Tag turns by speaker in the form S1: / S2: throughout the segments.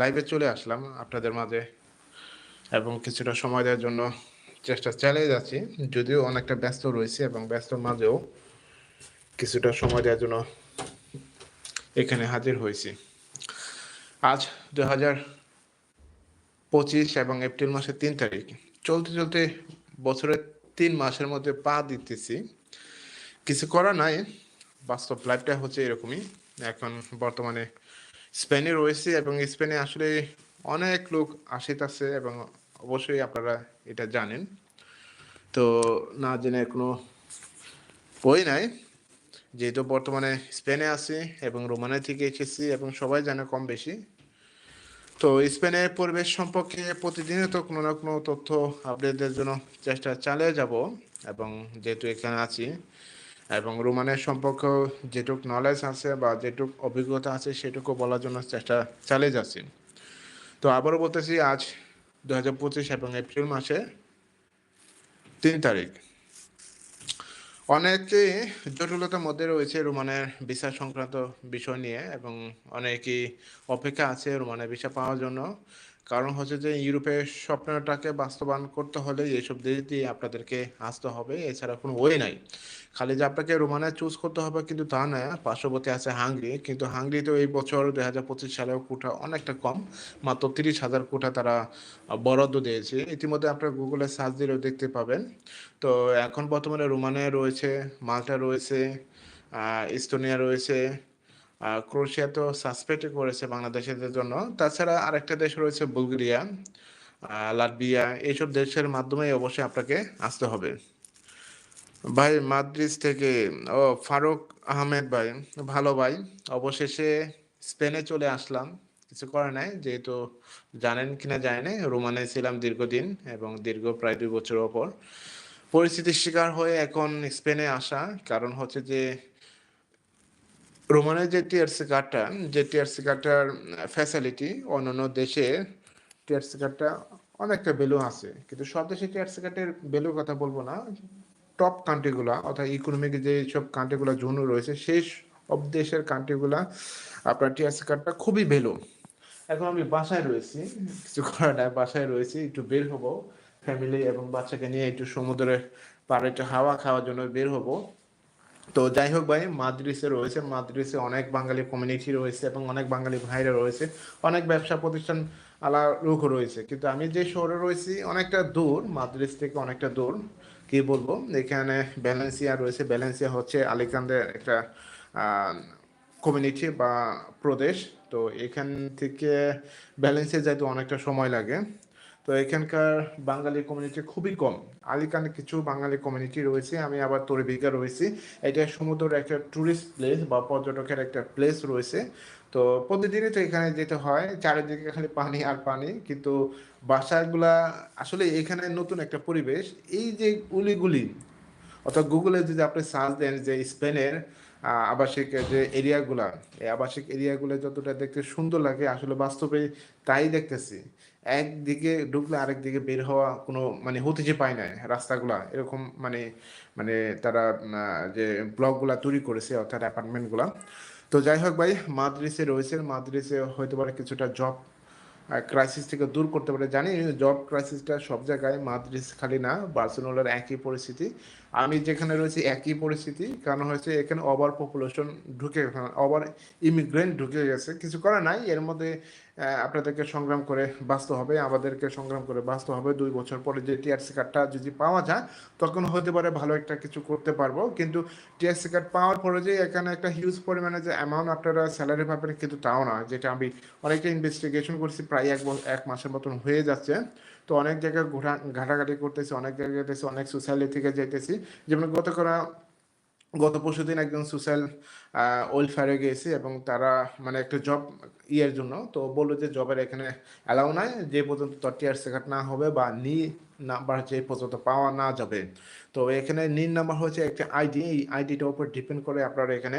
S1: লাইভে চলে আসলাম আপনাদের মাঝে এবং কিছুটা সময় দেওয়ার জন্য চেষ্টা চালিয়ে যাচ্ছি। যদিও অনেকটা ব্যস্ত রয়েছে এবং ব্যস্তর মাঝেও কিছুটা সময় দেওয়ার জন্য এখানে হাজির হয়েছি। আজ দু হাজার পঁচিশ এবং এপ্রিল মাসের তিন তারিখ। চলতে চলতে বছরের তিন মাসের মধ্যে পা দিতেছি। কিছু করা নাই, বাস্তব লাইফটা হচ্ছে এরকমই। এখন বর্তমানে স্পেনে রয়েছে এবং স্পেনে আসলে অনেক লোক আসিতেছে এবং অবশ্যই আপনারা এটা জানেন। তো না জেনে কোনো বই নাই। যেহেতু বর্তমানে স্পেনে আছি এবং রোমানিয়া থেকে এসেছি এবং সবাই জানে কম বেশি। তো স্পেনের পরিবেশ সম্পর্কে প্রতিদিনই তো কোনো না কোনো তথ্য আপডেটের জন্য চেষ্টা চালিয়ে যাব এবং যেহেতু এখানে আছি এবং রোমানের সম্পর্কেও যেটুক নলেজ আছে বা যেটুক অভিজ্ঞতা আছে সেটুকু বলার জন্য চেষ্টা চালিয়ে যাচ্ছি। তো আবারও বলতেছি, আজ দু হাজার পঁচিশ এবং এপ্রিল মাসে তিন তারিখ। অনেকে জটিলতার মধ্যে রয়েছে রোমানের ভিসা সংক্রান্ত বিষয় নিয়ে এবং অনেকেই অপেক্ষা আছে রোমানের ভিসা পাওয়ার জন্য। কারণ হচ্ছে যে ইউরোপের স্বপ্নটাকে বাস্তবায়ন করতে হলে এইসব দেশ দিয়ে আপনাদেরকে আসতে হবে, এছাড়া কোনো ওয়ে নাই। খালি যে আপনাকে রোমানিয়া চুজ করতে হবে কিন্তু তা না পার্শ্ববর্তী আছে হাঙ্গরি, কিন্তু হাঙ্গরিতেও এই বছর দুই হাজার পঁচিশ সালেও কোটা অনেকটা কম, মাত্র তিরিশ হাজার কোটা তারা বরাদ্দ দিয়েছে। ইতিমধ্যে আপনারা গুগলে সার্চ দিলেও দেখতে পাবেন। তো এখন বর্তমানে রোমানিয়া রয়েছে, মাল্টা রয়েছে ইস্তোনিয়া রয়েছে ক্রোশিয়া তো সাসপেক্ট করেছে বাংলাদেশের জন্য। তাছাড়া আরেকটা দেশ রয়েছে বুলগেরিয়া লাটভিয়া। এইসব দেশের মাধ্যমে অবশ্যই আপনাকে আসতে হবে। ভাই মাদ্রিজ থেকে, ও, ফারুক আহমেদ ভাই, ভালো ভাই। অবশেষে স্পেনে চলে আসলাম। কিছু করে নাই, যেহেতু জানেন কিনা যায় না রোমানে ছিলাম দীর্ঘদিন এবং দীর্ঘ প্রায় দুই বছর পর। পরিস্থিতির শিকার হয়ে এখন স্পেনে আসা, কারণ হচ্ছে যে রোমানের যে টিআরসি কার্ডটা যে টিআরসি কার্ডটার ফ্যাসিলিটি অন্যান্য দেশে টিআরসি কার্ডটা অনেকটা ভ্যালু আছে। কিন্তু সব দেশে টিআরসি কার্ডের ভ্যালুর কথা বলব না। টপ কান্ট্রিগুলো অর্থাৎ ইকোনমিক যে সব কান্ট্রিগুলো জন্য রয়েছে সেই অব দেশের কান্ট্রিগুলা আপনার টিআরসি কার্ডটা খুবই ভ্যালু। এখন আমি বাসায় রয়েছি, কিছু করার নাই, বাসায় রয়েছি, একটু বের হব ফ্যামিলি এবং বাচ্চাকে নিয়ে একটু সমুদ্রের পাড়ে একটু হাওয়া খাওয়ার জন্য বের হব। তো যাই হোক ভাই, মাদ্রিসে রয়েছে, মাদ্রিসে অনেক বাঙালি কমিউনিটি রয়েছে এবং অনেক বাঙালি ভাইরা রয়েছে। অনেক ব্যবসা প্রতিষ্ঠান আলা রুখ রয়েছে। কিন্তু আমি যে শহরে রয়েছি অনেকটা দূর, মাদ্রিস থেকে অনেকটা দূর, কি বলব? এখানে ব্যালেন্সিয়া রয়েছে। ব্যালেন্সিয়া হচ্ছে আলিকান্দের একটা কমিউনিটি বা প্রদেশ। তো এখান থেকে ব্যালেন্সিয়া যাইতে অনেকটা সময় লাগে। তো এখানকার বাঙালি কমিউনিটি খুবই কম। আলিকানে কিছু বাঙালি কমিউনিটি রয়েছে। আমি আবার তরিবিকা রয়েছি। এটা সমুদ্রের একটা ট্যুরিস্ট প্লেস বা পর্যটকের একটা প্লেস রয়েছে। তো প্রতিদিনই তো এখানে যেতে হয়, চারিদিকে খালি পানি আর পানি। কিন্তু বাসাগুলা আসলে এখানে নতুন একটা পরিবেশ। এই যে গুলিগুলি অর্থাৎ গুগলে যদি আপনি সার্চ দেন যে স্পেনের আবাসিক যে এরিয়াগুলা, এই আবাসিক এরিয়াগুলো যতটা দেখতে সুন্দর লাগে, আসলে বাস্তবে তাই দেখতেছি। একদিকে ঢুকলে আরেক দিকে বের হওয়া কোনো মানে হতে পায় না রাস্তাগুলা। এরকম মানে মানে তারা যে ব্লকগুলা তৈরি করেছে, অর্থাৎ অ্যাপার্টমেন্টগুলা। তো যাই হোক ভাই, মাদ্রিসে রয়েছে মাদ্রিসে হয়তো পারে কিছুটা জব ক্রাইসিস থেকে দূর করতে পারে। জানি জব ক্রাইসিসটা সব জায়গায় মাদ্রিস খালি না, বার্সেলোনার একই পরিস্থিতি। আমি যেখানে রয়েছি একই পরিস্থিতি কারণ হয়েছে? এখানে ওভার পপুলেশন ঢুকে ওভার ইমিগ্রেন্ট ঢুকে গেছে। কিছু করা নাই, এর মধ্যে আপনাদেরকে সংগ্রাম করে বাঁচতে হবে, আমাদেরকে সংগ্রাম করে বাঁচতে হবে। দুই বছর পরে যে টিআরসি কার্ডটা যদি পাওয়া যায়, তখন হতে পারে ভালো একটা কিছু করতে পারব। কিন্তু টিআরসি কার্ড পাওয়ার পরে যে এখানে একটা হিউজ পরিমাণে যে অ্যামাউন্ট আপনারা স্যালারি পাবেন, কিন্তু তাও না। যেটা আমি অনেকটা ইনভেস্টিগেশন করছি, প্রায় এক এক মাসের মতন হয়ে যাচ্ছে। তো অনেক জায়গায় ঘোরা ঘাটাঘাটি করতেছি, অনেক জায়গায় যেতেছি, অনেক সোসাইটি থেকে যেতেছি। যেমন গত করা গত পরশু দিন একজন সোশ্যাল ওয়েলফেয়ারে গিয়েছি এবং তারা মানে একটা জব ইয়ের জন্য তো বলল যে জবের এখানে অ্যালাউ নাই, যে পর্যন্ত তোর টিআর সেকার্ড না হবে বা নি নাম্বার যে পর্যন্ত পাওয়া না যাবে। তো এখানে নিন নাম্বার হচ্ছে একটা আইডি এই আইডিটার উপর ডিপেন্ড করে আপনারা এখানে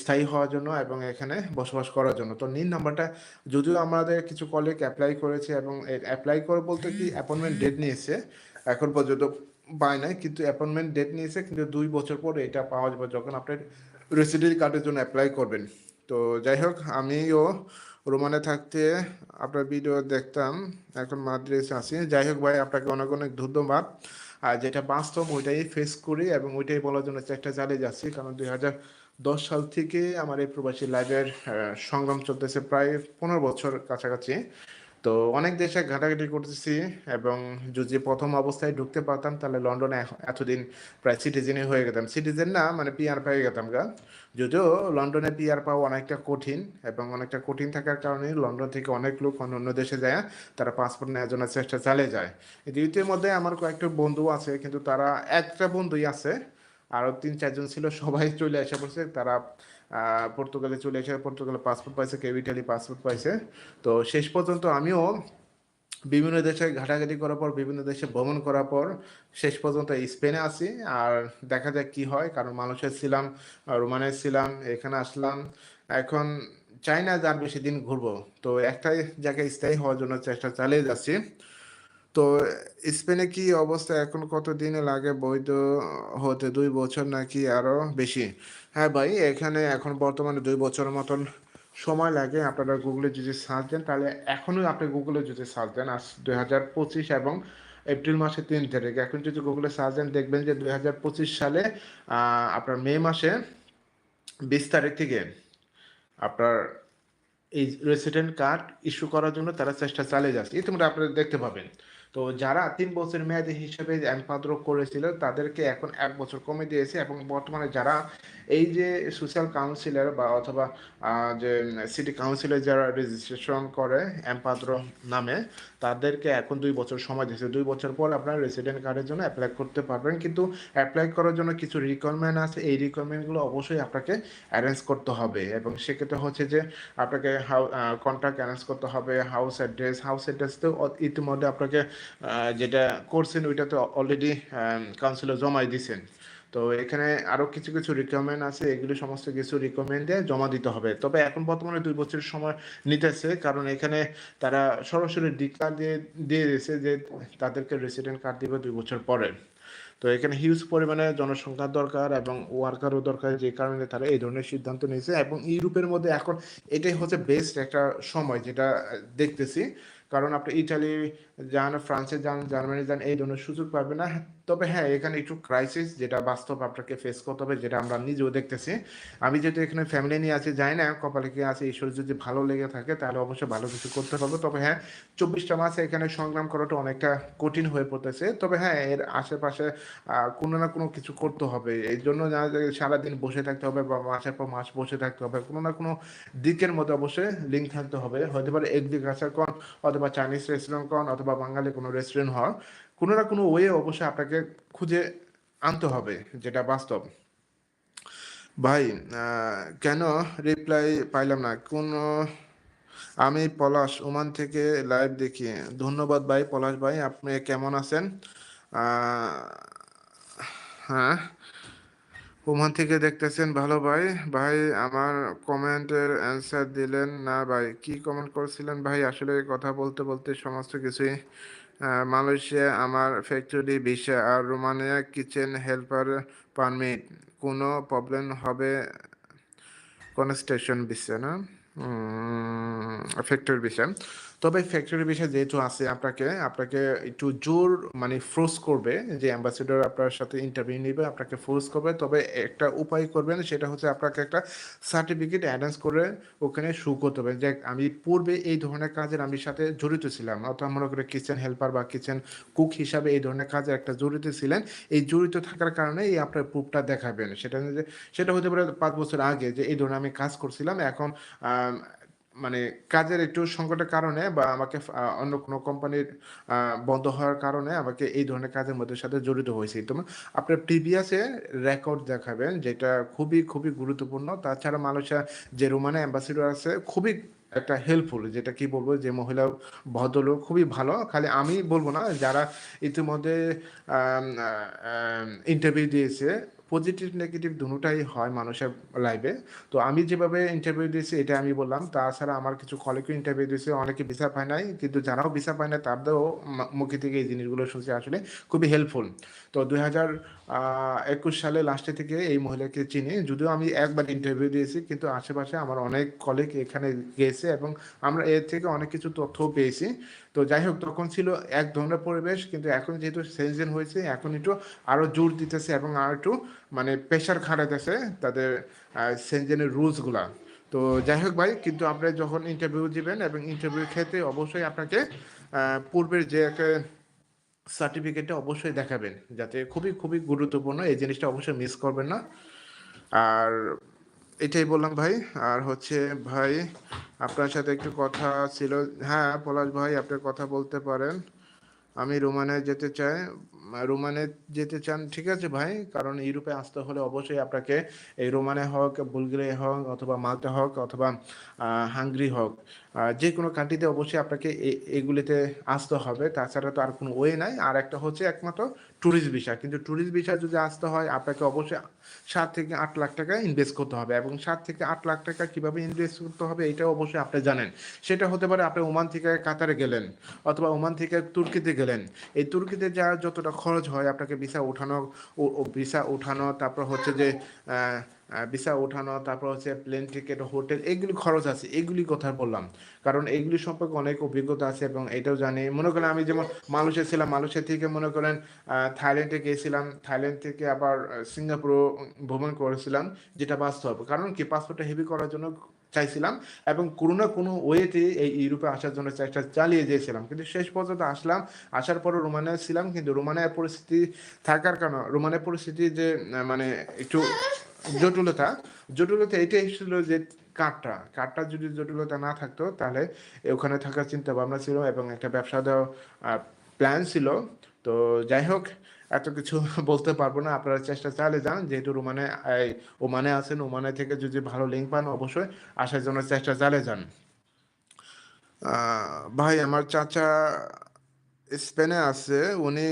S1: স্থায়ী হওয়ার জন্য এবং এখানে বসবাস করার জন্য। তো নিন নাম্বারটা যদিও আমাদের কিছু কলিগ অ্যাপ্লাই করেছে এবং অ্যাপ্লাই করে বলতে কি অ্যাপয়েন্টমেন্ট ডেট নিয়েছে, এখন পর্যন্ত পায় নাই, কিন্তু অ্যাপয়েন্টমেন্ট ডেট নিয়েছে, কিন্তু দুই বছর পরে এটা পাওয়া যাবে যখন আপনার রেসিডেন্ট কার্ডের জন্য অ্যাপ্লাই করবেন। তো যাই হোক, আমিও রোমানে থাকতে আপনার ভিডিও দেখতাম, এখন মাদ্রাসে আছি। যাই হোক ভাই, আপনাকে অনেক অনেক ধন্যবাদ। আর যেটা বাস্তব, ওইটাই ফেস করি এবং ওইটাই বলার জন্য চেষ্টা চালিয়ে যাচ্ছি, কারণ দুই হাজার দশ সাল থেকে আমার এই প্রবাসী লাইভের সংগ্রাম চলতেছে প্রায় পনেরো বছর কাছাকাছি। তো অনেক দেশে ঘাটাঘাটি করতেছি এবং যদি প্রথম অবস্থায় ঢুকতে পারতাম, তাহলে লন্ডনে এতদিন প্রায় সিটিজেনই হয়ে গেতাম। সিটিজেন না মানে পিআর পেয়ে গেতাম গা। যদিও লন্ডনে পিআর পাওয়া অনেকটা কঠিন এবং অনেকটা কঠিন থাকার কারণে লন্ডন থেকে অনেক লোক অন্য অন্য দেশে যায়, তারা পাসপোর্ট নেওয়ার জন্য চেষ্টা চালিয়ে যায়। দ্বিতীয় মধ্যে আমার কয়েকটা বন্ধু আছে, কিন্তু তারা একটা বন্ধুই আছে আরও তিন, চারজন ছিল, সবাই চলে এসে পড়ছে। তারা পর্তুগালে চলে আসে, পর্তুগালে পাসপোর্ট পাইছে কেউ ইটালি পাসপোর্ট পাইছে। তো শেষ পর্যন্ত আমিও বিভিন্ন দেশে ঘাটাঘাটি করার পর, বিভিন্ন দেশে ভ্রমণ করার পর, শেষ পর্যন্ত স্পেনে আছি। আর দেখা যাক কি হয়, কারণ মানুষের ছিলাম রোমানে ছিলাম, এখানে আসলাম। এখন চাই না যে আর বেশি দিন ঘুরবো। তো একটাই জায়গায় স্থায়ী হওয়ার জন্য চেষ্টা চালিয়ে যাচ্ছি। তো স্পেনে কি অবস্থা এখন কত দিনে লাগে বৈধ হতে? দুই বছর নাকি আরও বেশি? হ্যাঁ ভাই, এখানে এখন বর্তমানে দুই বছর মতন সময় লাগে। আপনারা গুগলে যদি সার্চ দেন, তাহলে এখনও আপনি গুগলে যদি সার্চ দেন আজ দুই হাজার পঁচিশ এবং এপ্রিল মাসের তিন তারিখ। এখন যদি গুগলে সার্চ দেন, দেখবেন যে দুই হাজার পঁচিশ সালে আপনার মে মাসে বিশ তারিখ থেকে আপনার এই রেসিডেন্ট কার্ড ইস্যু করার জন্য তারা চেষ্টা চালিয়ে যাচ্ছে। ইতিমধ্যে আপনারা দেখতে পাবেন। তো যারা তিন বছর মেয়াদি হিসেবে এমপাদ্র করেছিল, তাদেরকে এখন এক বছর কমে দিয়েছে এবং বর্তমানে যারা এই যে সোশ্যাল কাউন্সিলর বা অথবা যে সিটি কাউন্সিলর যারা রেজিস্ট্রেশন করে এমপাদ্র নামে তাদেরকে এখন দুই বছর সময় দিয়েছে। দুই বছর পর আপনারা রেসিডেন্ট কার্ডের জন্য অ্যাপ্লাই করতে পারবেন। কিন্তু অ্যাপ্লাই করার জন্য কিছু রিকোয়ারমেন্ট আছে। এই রিকোয়ারমেন্টগুলো অবশ্যই আপনাকে অ্যারেঞ্জ করতে হবে। এবং সেক্ষেত্রে হচ্ছে যে আপনাকে হাউ কন্ট্রাক্ট অ্যারেঞ্জ করতে হবে। হাউস অ্যাড্রেস হাউস অ্যাড্রেস তো ইতিমধ্যে আপনাকে যেটা করছেন ওইটা তো অলরেডি কাউন্সিলর জমাই দিয়েছেন তো এখানে আরও কিছু কিছু রিকোয়ারমেন্ট আছে, এগুলো সমস্ত কিছু রিকোয়ারমেন্ট জমা দিতে হবে। তবে এখন বর্তমানে দুই বছরের সময় নিতেছে, কারণ এখানে তারা সরাসরি ডিক্লার দিয়ে দিয়ে দিয়েছে যে তাদেরকে রেসিডেন্ট কার্ড দিবে দুই বছর পরে। তো এখানে হিউজ পরিমাণে জনসংখ্যার দরকার এবং ওয়ার্কারও দরকার, যে কারণে তারা এই ধরনের সিদ্ধান্ত নিয়েছে এবং ইউরোপের মধ্যে এখন এটাই হচ্ছে বেস্ট একটা সময় যেটা দেখতেছি। কারণ আপনি ইটালি যান ফ্রান্সে যান জার্মানি যান এই ধরনের সুযোগ পাবে না। তবে হ্যাঁ এখানে একটু ক্রাইসিস যেটা বাস্তব আপনাকে ফেস করতে হবে, যেটা আমরা নিজেও দেখতেছি। আমি যেহেতু এখানে ফ্যামিলি নিয়ে আছি যাই না কপালে কি আছে ঈশ্বর যদি ভালো লেগে থাকে, তাহলে অবশ্যই ভালো কিছু করতে হবে। তবে হ্যাঁ চব্বিশটা মাসে এখানে সংগ্রাম করাটা অনেকটা কঠিন হয়ে পড়তেছে। তবে হ্যাঁ এর আশেপাশে কোনো না কোনো কিছু করতে হবে। এই জন্য সারাদিন বসে থাকতে হবে বা মাসের পর মাস বসে থাকতে হবে। কোনো না কোনো দিকের মধ্যে অবশ্যই লিঙ্ক থাকতে হবে। হতে পারে এগ্রিকালচার কন, অথবা চাইনিজ রেস্টুরেন্ট কন, অথবা বাঙালি কোনো রেস্টুরেন্ট হয় কোনো না কোনো ওয়ে অবশ্যই আপনাকে খুঁজে আনতে হবে, যেটা বাস্তব। ভাই কেন রিপ্লাই পাইলাম না? কোন, আমি পলাশ ওমান থেকে লাইভ দেখি। ধন্যবাদ ভাই, পলাশ ভাই, আপনি কেমন আছেন? হ্যাঁ। ওমান থেকে দেখতেছেন, ভালো ভাই ভাই আমার কমেন্টের অ্যান্সার দিলেন না ভাই। কি কমেন্ট করেছিলেন ভাই? আসলে কথা বলতে বলতে সমস্ত কিছুই মালয়েশিয়া, আমার ফ্যাক্টরি, ভিসা আর রোমানিয়া কিচেন হেল্পার পারমিট। কোনো প্রবলেম হবে কনস্ট্রাকশন বিষয় না? ফ্যাক্টরি বিষয় তবে ফ্যাক্টরি বিষয় যেহেতু আছে আপনাকে আপনাকে একটু জোর মানে ফোর্স করবে যে অ্যাম্বাসেডর আপনার সাথে ইন্টারভিউ নেবে, আপনাকে ফোর্স করবে। তবে একটা উপায় করবেন, সেটা হচ্ছে আপনাকে একটা সার্টিফিকেট অ্যাডভান্স করে ওখানে শু করতে হবে। যে আমি পূর্বে এই ধরনের কাজের আমি সাথে জড়িত ছিলাম। অর্থাৎ মনে করে কিচেন হেল্পার বা কিচেন কুক হিসাবে এই ধরনের কাজে একটা জড়িত ছিলেন। এই জড়িত থাকার কারণে এই আপনার প্রুফটা দেখাবেন। সেটা সেটা হতে পারে পাঁচ বছর আগে যে এই ধরনের আমি কাজ করছিলাম। এখন মানে কাজের একটু সংকটের কারণে বা আমাকে অন্য কোনো কোম্পানির বন্ধ হওয়ার কারণে আমাকে এই ধরনের কাজের মধ্যে সাথে জড়িত হয়েছে। তো আপনার প্রিভিয়াসে রেকর্ড দেখাবেন যেটা খুবই খুবই গুরুত্বপূর্ণ। তাছাড়া মালয়েশিয়া যে রোমানে অ্যাম্বাসিডর আছে, খুবই একটা হেল্পফুল যেটা কি বলব যে মহিলা ভদ্রলোক খুবই ভালো। খালি আমি বলব না, যারা ইতিমধ্যে ইন্টারভিউ দিয়েছে পজিটিভ নেগেটিভ দুটাই হয় মানুষের লাইফে তো আমি যেভাবে ইন্টারভিউ দিয়েছি এটা আমি বললাম। তাছাড়া আমার কিছু কলেজকে ইন্টারভিউ দিয়েছে, অনেকে ভিসা পায় নাই, কিন্তু যারাও ভিসা পায় না তাদেরও মুখে থেকে এই জিনিসগুলো শুনছি আসলে খুবই হেল্পফুল তো দুই হাজার একুশ সালে লাস্টে থেকে এই মহিলাকে চিনি। যদিও আমি একবার ইন্টারভিউ দিয়েছি, কিন্তু আশেপাশে আমার অনেক কলিগ এখানে গিয়েছে এবং আমরা এর থেকে অনেক কিছু তথ্য পেয়েছি। তো যাই হোক, তখন ছিল এক ধরনের পরিবেশ, কিন্তু এখন যেহেতু সেনজেন হয়েছে, এখন একটু আরও জোর দিতেছে এবং আর একটু মানে প্রেশার খাটাতেছে তাদের সেনজেনের রুলসগুলা তো যাই হোক ভাই, কিন্তু আপনি যখন ইন্টারভিউ দিবেন এবং ইন্টারভিউ ক্ষেত্রে অবশ্যই আপনাকে পূর্বের যে একটা সার্টিফিকেটটা অবশ্যই দেখাবেন, যাতে খুবই খুবই গুরুত্বপূর্ণ। এই জিনিসটা অবশ্যই মিস করবেন না। আর এটাই বললাম ভাই, আর হচ্ছে ভাই, আপনার সাথে একটু কথা ছিল। হ্যাঁ পলাশ ভাই, আপনি কথা বলতে পারেন। আমি রোমানে যেতে চাই, রোমানে যেতে চান, ঠিক আছে ভাই? কারণ ইউরোপে আসতে হলে অবশ্যই আপনাকে এই রোমানে হোক, বুলগেরিয়া হোক, অথবা মাল্টা হোক, অথবা হাঙ্গরি হোক যে কোনো কান্ট্রিতে অবশ্যই আপনাকে এগুলিতে আসতে হবে। তাছাড়া তো আর কোনো ওয়ে নাই। আর একটা হচ্ছে একমাত্র ট্যুরিস্ট ভিসা কিন্তু ট্যুরিস্ট ভিসা যদি আসতে হয়, আপনাকে অবশ্যই সাত থেকে আট লাখ টাকা ইনভেস্ট করতে হবে। এবং সাত থেকে আট লাখ টাকা কীভাবে ইনভেস্ট করতে হবে এটা অবশ্যই আপনি জানেন। সেটা হতে পারে আপনি ওমান থেকে কাতারে গেলেন, অথবা ওমান থেকে তুর্কিতে গেলেন। এই তুর্কিতে যাওয়ার যতটা খরচ হয়, আপনাকে ভিসা ওঠানো ভিসা ওঠানো, তারপর হচ্ছে যে ভিসা ওঠানো তারপর হচ্ছে প্লেন টিকিট হোটেল এগুলি খরচ আছে এগুলি কথা বললাম। কারণ এগুলি সম্পর্কে অনেক অভিজ্ঞতা আছে এবং এটাও জানি। মনে করেন আমি যেমন মালয়েশিয়া ছিলাম মালয়েশিয়া থেকে মনে করেন থাইল্যান্ডে গিয়েছিলাম থাইল্যান্ড থেকে আবার আহ, সিঙ্গাপুরও ভ্রমণ করেছিলাম যেটা বাস্তব। কারণ কি? পাসপোর্টটা হেভি করার জন্য চাইছিলাম এবং কোনো না কোনো ওয়েতে এই ইউরোপে আসার জন্য চেষ্টা চালিয়ে দিয়েছিলাম কিন্তু শেষ পর্যন্ত আসলাম আসার পরও রোমানিয়া ছিলাম কিন্তু রোমানিয়ার পরিস্থিতি থাকার কারণে রোমানিয়ার পরিস্থিতি যে মানে একটু জটিলতা জটিলতা এটাই ছিল যে কার্ডটা কার্ডটা যদি জটিলতা না থাকতো, তাহলে ওখানে থাকার চিন্তা ভাবনা ছিল এবং একটা ব্যবসা দেওয়ার প্ল্যান ছিল। তো যাই হোক, এত কিছু বলতে পারব না, আপনারা চেষ্টা চালিয়ে যান, যেহেতু রোমানে ওমানে আছেন, ওমানে থেকে যদি ভালো লিঙ্ক পান, অবশ্যই আসার জন্য চেষ্টা চালিয়ে যান। ভাই, আমার চাচা স্পেনে আছে, উনি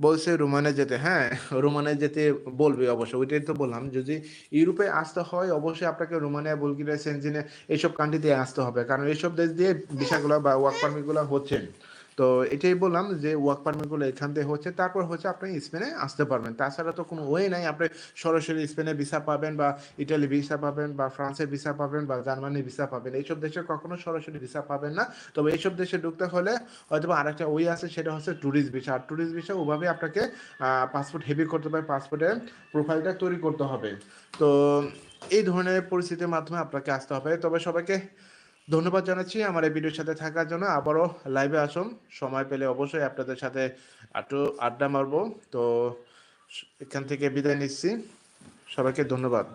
S1: বলছে রোমানে যেতে হ্যাঁ? রোমানে যেতে বলবে অবশ্যই ওইটাই তো বললাম। যদি ইউরোপে আসতে হয়, অবশ্যই আপনাকে রোমানিয়া, বুলগেরিয়া সেন্টিনে এইসব কান্ট্রিতে আসতে হবে। কারণ এইসব দেশ দিয়ে ভিসাগুলো বা ওয়ার্ক পারমিটগুলো হচ্ছে। তো এটাই বললাম যে ওয়ার্ক পারমিটগুলো এখান থেকে হচ্ছে, তারপর হচ্ছে আপনি স্পেনে আসতে পারবেন। তাছাড়া তো কোনো ওয়ে নাই, আপনি সরাসরি স্পেনে ভিসা পাবেন বা ইটালি ভিসা পাবেন বা ফ্রান্সের ভিসা পাবেন বা জার্মানির ভিসা পাবেন। এইসব দেশে কখনো সরাসরি ভিসা পাবেন না। তবে এইসব দেশে ঢুকতে হলে হয়তো আরেকটা ওয়ে আছে, সেটা হচ্ছে ট্যুরিস্ট ভিসা আর ট্যুরিস্ট ভিসা ওভাবে আপনাকে পাসপোর্ট হেভি করতে হবে পাসপোর্টের প্রোফাইলটা তৈরি করতে হবে। তো এই ধরনের পরিস্থিতির মাধ্যমে আপনাকে আসতে হবে। তবে সবাইকে ধন্যবাদ জানাচ্ছি আমার এই ভিডিওর সাথে থাকার জন্য। আবারও লাইভে আসুন। সময় পেলে অবশ্যই আপনাদের সাথে একটু আড্ডা মারবো। তো এখান থেকে বিদায় নিচ্ছি। সবাইকে ধন্যবাদ।